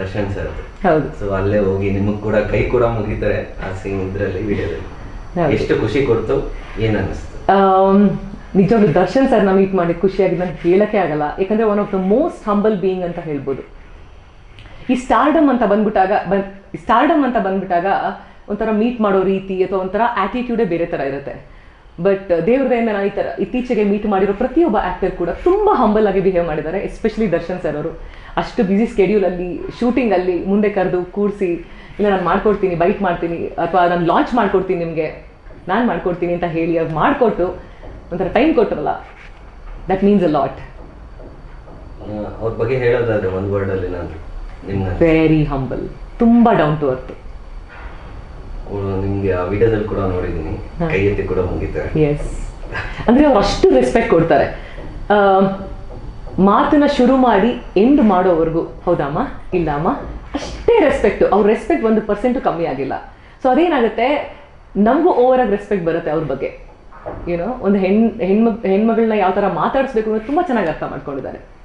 Darshan sir ಹೌದು. So ಅಲ್ಲೇ ಹೋಗಿ ನಿಮಗ್ ಕೂಡ ಕೈ ಕೂಡ ಮುಗಿತಾರೆ ಆ ಸೀನ್ ಇದ್ರಲ್ಲಿ ವಿಡಿಯೋದಲ್ಲಿ ಎಷ್ಟು ಖುಷಿ ಕೊಡ್ತು? ಏನ್ ಅನ್ನಿಸ್ತು? ನಿಜವಾಗ್ಲು ದರ್ಶನ್ ಸರ್ನ ಮೀಟ್ ಮಾಡಿ ಖುಷಿಯಾಗಿ ನಾನು ಹೇಳಕ್ಕೆ ಆಗಲ್ಲ. ಯಾಕಂದ್ರೆ one of the most humble being ಅಂತ ಹೇಳ್ಬೋದು. ಈ ಸ್ಟಾರ್ಡಮ್ ಅಂತ ಬಂದ್ಬಿಟ್ಟಾಗ ಬನ್ ಸ್ಟಾರ್ಡಮ್ ಅಂತ ಬಂದ್ಬಿಟ್ಟಾಗ ಒಂಥರ ಮೀಟ್ ಮಾಡೋ ರೀತಿ ಅಥವಾ ಒಂಥರ ಆಟಿಟ್ಯೂಡೇ ಬೇರೆ ಥರ ಇರುತ್ತೆ. ಬಟ್ ದೇವ್ರ ದಯಿಂದ ನಾನು ಈ ಥರ ಇತ್ತೀಚೆಗೆ ಮೀಟ್ ಮಾಡಿರೋ ಪ್ರತಿಯೊಬ್ಬ ಆ್ಯಕ್ಟರ್ ಕೂಡ ತುಂಬ ಹಂಬಲ್ ಆಗಿ ಬಿಹೇವ್ ಮಾಡಿದ್ದಾರೆ ಎಸ್ಪೆಷಲಿ ದರ್ಶನ್ ಸರ್ ಅವರು. ಅಷ್ಟು ಬ್ಯುಸಿ ಸ್ಕೆಡ್ಯೂಲಲ್ಲಿ ಶೂಟಿಂಗಲ್ಲಿ ಮುಂದೆ ಕರೆದು ಕೂರಿಸಿ ಇಲ್ಲ ನಾನು ಮಾಡ್ಕೊಡ್ತೀನಿ ಬೈಟ್ ಮಾಡ್ತೀನಿ ಅಥವಾ ನಾನು ಲಾಂಚ್ ಮಾಡ್ಕೊಡ್ತೀನಿ ನಿಮಗೆ ನಾನು ಮಾಡ್ಕೊಡ್ತೀನಿ ಅಂತ ಹೇಳಿ ಅವ್ರು ಮಾಡಿಕೊಟ್ಟು ಒಂಥರ ಟೈಮ್ ಕೊಟ್ಟರಲ್ಲ ದಟ್ ಮೀನ್ಸ್ ಅ ಲಾಟ್ ಅವ್ರ ಬಗ್ಗೆ ಹೇಳೋದಾದ್ರೆ ಒಂದು ವರ್ಡಲ್ಲಿ ನಾನು ವೆರಿ ಹಂಬಲ್ ತುಂಬ ಡೌನ್ ಟು ಅರ್ತ್ ನಿಮ್ಗೆ ಆ ವಿಡಿಯೋದಲ್ಲಿ ಕೂಡ ನೋಡಿದೀನಿ. ಕೈ ಎತ್ತಿ ಕೂಡ ಮುಗಿತಾರೆ. ಎಸ್ ಅಂದ್ರೆ ಅವ್ರು ಅಷ್ಟು ರೆಸ್ಪೆಕ್ಟ್ ಕೊಡ್ತಾರೆ. ಆ, ಮಾತನ್ನ ಶುರು ಮಾಡಿ ಎಂಡ್ ಮಾಡೋವರೆಗೂ. ಹೌದಮ್ಮ ಇಲ್ಲಮ್ಮ ಅಷ್ಟೇ ರೆಸ್ಪೆಕ್ಟ್ ಅವ್ರ ರೆಸ್ಪೆಕ್ಟ್ ಒಂದು ಪರ್ಸೆಂಟು ಕಮ್ಮಿ ಆಗಿಲ್ಲ. ಸೊ ಅದೇನಾಗುತ್ತೆ? ನಮಗೂ ಓವರ್ ಆಗಿ ರೆಸ್ಪೆಕ್ಟ್ ಬರುತ್ತೆ ಅವ್ರ ಬಗ್ಗೆ. ಏನೋ ಒಂದು ಹೆಣ್ ಹೆಣ್ಮ ಹೆಣ್ಮಗಳನ್ನ ಯಾವ ಥರ ಮಾತಾಡಿಸ್ಬೇಕು ಅನ್ನೋದು ತುಂಬ ಚೆನ್ನಾಗಿ ಅರ್ಥ ಮಾಡ್ಕೊಂಡಿದ್ದಾರೆ.